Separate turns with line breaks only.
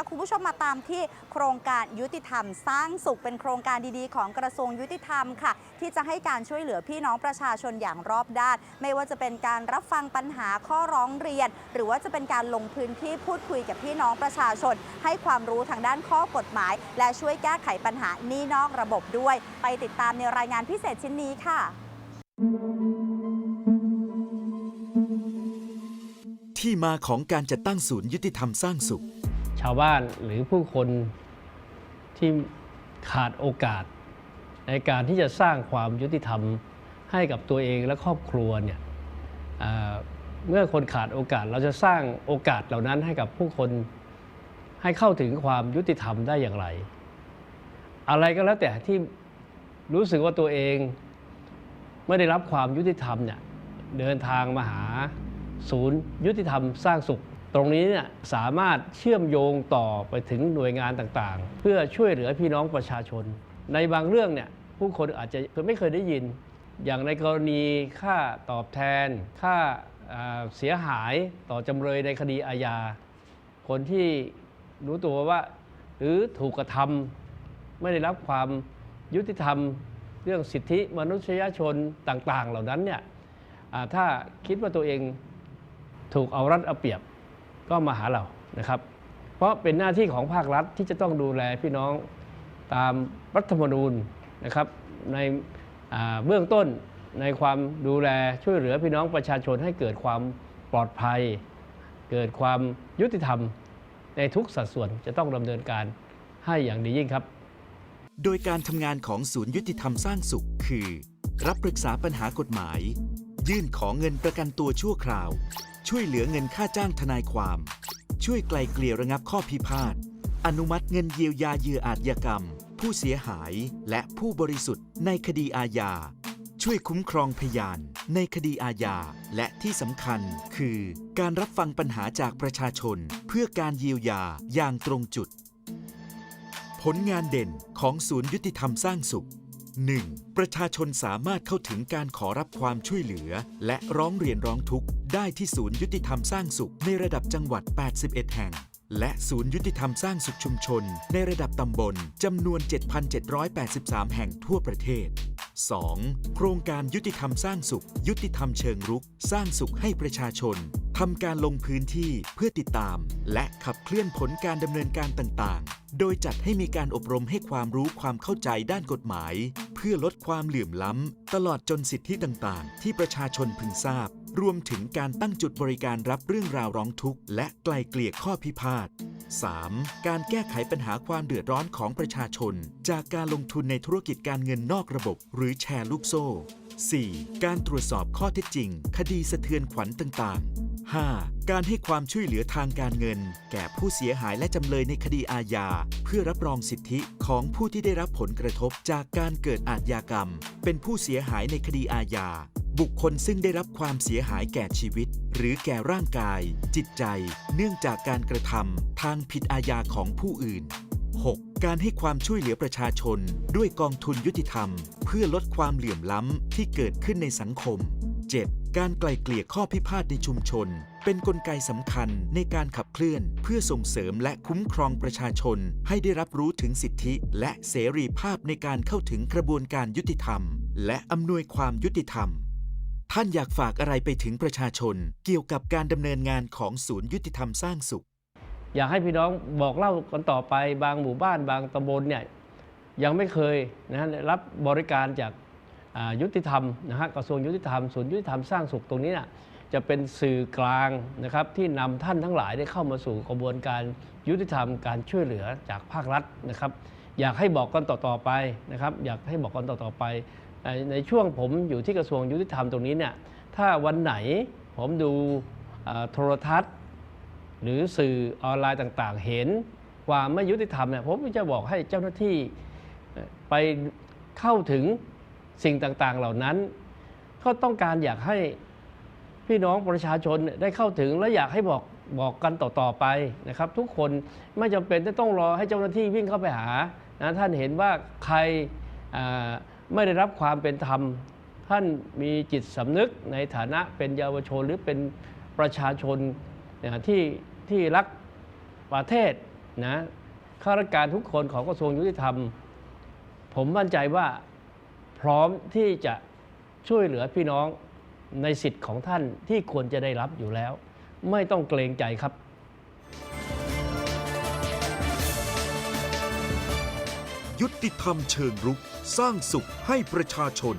าคุณผู้ชมมาตามที่โครงการยุติธรรม สร้างสุขเป็นโครงการดีๆ ของกระทรวงยุติธรรมค่ะ ที่จะให้การช่วยเหลือพี่น้องประชาชนอย่างรอบด้าน ไม่ว่าจะเป็นการรับฟังปัญหาข้อร้องเรียน หรือว่าจะเป็นการลงพื้นที่พูดคุยกับพี่น้องประชาชน ให้ความรู้ทางด้านข้อกฎหมาย และช่วยแก้ไขปัญหานี่นอกระบบด้วย ไปติดตามในรายงานพิเศษชิ้นนี้ค่ะ
ที่มาของการจัดตั้งศูนย์ยุติธรรมสร้างสุข
ชาวบ้านหรือผู้คนที่ขาดโอกาส ในการที่จะสร้างความยุติธรรมให้กับตัวเองและครอบครัวเนี่ยเมื่อคนขาดโอกาสเราจะสร้างโอกาสเหล่านั้นให้กับผู้คนให้เข้าถึงความยุติธรรมได้อย่างไร อะไรก็แล้วแต่ที่รู้สึกว่าตัวเองไม่ได้รับความยุติธรรมเนี่ยเดินทางมาหาศูนย์ยุติธรรมสร้างสุข ตรงนี้เนี่ยสามารถเชื่อมโยงต่อไปถึงหน่วยงานต่างๆ เพื่อช่วยเหลือพี่น้องประชาชน ในบางเรื่องเนี่ยผู้คนอาจจะไม่เคยได้ยิน อย่างในกรณีค่าตอบแทน ค่าเอ่อเสียหายต่อจำเลยในคดีอาญา คนที่รู้ตัวว่า หรือถูกกระทำไม่ได้รับความยุติธรรม เรื่องสิทธิมนุษยชนต่าง ๆ เหล่านั้นเนี่ยถ้าคิดว่าตัวเองถูกเอารัดเอาเปรียบ ก็มาหาเรานะครับ เพราะเป็นหน้าที่ของภาครัฐที่จะต้องดูแลพี่น้องตามรัฐธรรมนูญนะครับในเบื้องต้นในความดูแลช่วยเหลือพี่น้องประชาชนให้เกิดความปลอดภัย เกิดความยุติธรรมในทุกสัดส่วนจะต้องดำเนินการให้อย่างดียิ่งครับ
โดยการทำงานของศูนย์ยุติธรรมสร้างสุขคือ รับปรึกษาปัญหากฎหมาย ยื่นขอเงินประกันตัวชั่วคราว ช่วยเหลือเงินค่าจ้างทนายความ ช่วยไกลเกลี่ยระงับข้อพิพาท อนุมัติเงินเยียวยาเหยื่ออาชญากรรม ผู้เสียหายและผู้บริสุทธิ์ในคดีอาญา ช่วยคุ้มครองพยานในคดีอาญา และที่สำคัญคือ การรับฟังปัญหาจากประชาชน เพื่อการเยียวยาอย่างตรงจุด ผลงานเด่นของศูนย์ยุติธรรมสร้างสุข 1. ประชาชนสามารถเข้าถึงการขอรับความช่วยเหลือ และร้องเรียนร้องทุกข์ ได้ที่ศูนย์ยุติธรรมสร้างสุขในระดับจังหวัด 81 แห่ง และศูนย์ยุติธรรมสร้างสุขชุมชน ในระดับตำบลจำนวน 7,783 แห่งทั่วประเทศ 2. โครงการยุติธรรมสร้างสุข ยุติธรรมเชิงรุก สร้างสุขให้ประชาชน ทำการลงพื้นที่เพื่อติดตาม และขับเคลื่อนผลการดำเนินการต่างๆ โดยจัดให้มีการอบรมให้ความรู้ความเข้าใจด้านกฎหมาย เพื่อลดความเหลื่อมล้ำ ตลอดจนสิทธิต่างๆ ที่ประชาชนพึงทราบ รวมถึงการตั้งจุดบริการรับเรื่องราวร้องทุกข์ และไกลเกลี่ยข้อพิพาท 3. การแก้ไขปัญหาความเดือดร้อนของประชาชน จากการลงทุนในธุรกิจการเงินนอกระบบ หรือแชร์ลูกโซ่ 4. การตรวจสอบข้อเท็จจริง คดีสะเทือนขวัญต่างๆ 5. การให้ความช่วยเหลือทางการเงิน แก่ผู้เสียหายและจำเลยในคดีอาญา เพื่อรับรองสิทธิของผู้ที่ได้รับผลกระทบจากการเกิดอาชญากรรม เป็นผู้เสียหายในคดีอาญา บุคคลซึ่งได้รับความเสียหายแก่ชีวิต หรือแก่ร่างกาย จิตใจ เนื่องจากการกระทำทางผิดอาญาของผู้อื่น 6. การให้ความช่วยเหลือประชาชน ด้วยกองทุนยุติธรรม เพื่อลดความเหลื่อมล้ำที่เกิดขึ้นในสังคม 7. การไกล่เกลี่ยข้อพิพาทในชุมชน เป็นนกลไกสำคัญในการขับเคลื่อน เพื่อส่งเสริมและคุ้มครองประชาชน ให้ได้รับรู้ถึงสิทธิ และเสรีภาพในการเข้าถึงกระบวนการยุติธรรม และอำนวยความยุติธรรม ท่านอยากฝากอะไรไปถึงประชาชน เกี่ยวกับการดำเนินงานของศูนย์ยุติธรรมสร้างสุข
อยากให้พี่น้องบอกเล่ากันต่อไปบางหมู่บ้านบางตำบลเนี่ยยังไม่เคยนะรับบริการจาก ยุติธรรมนะฮะกระทรวงยุติธรรมศูนย์ยุติธรรมสร้างสุขตรงนี้น่ะจะเป็นสื่อกลางนะครับที่นำท่านทั้งหลายได้เข้ามาสู่กระบวนการยุติธรรมการช่วยเหลือจากภาครัฐนะครับ อยากให้บอกกันต่อๆไปนะครับ อยากให้บอกกันต่อๆไป ในช่วงผมอยู่ที่กระทรวงยุติธรรมตรงนี้เนี่ยถ้าวันไหนผมดูโทรทัศน์ หรือสื่อออนไลน์ต่างๆ เห็นความไม่ยุติธรรมเนี่ยผมจะบอกให้เจ้าหน้าที่ไปเข้าถึง สิ่งต่างๆเหล่านั้น ก็ต้องการอยากให้พี่น้องประชาชนได้เข้าถึงและอยากให้บอกบอกกันต่อๆไปนะครับ ทุกคนไม่จำเป็นจะต้องรอให้เจ้าหน้าที่วิ่งเข้าไปหานะท่านเห็นว่าใครไม่ได้รับความเป็นธรรม ท่านมีจิตสำนึกในฐานะเป็นเยาวชนหรือเป็นประชาชนนะที่ที่รักประเทศนะข้าราชการทุกคนของกระทรวงยุติธรรม ผมมั่นใจว่า พร้อมที่จะช่วยเหลือพี่น้องในสิทธิ์ของท่านที่ควรจะได้รับอยู่แล้ว ไม่ต้องเกรงใจครับ
ยุติธรรมเชิงรุก สร้างสุขให้ประชาชน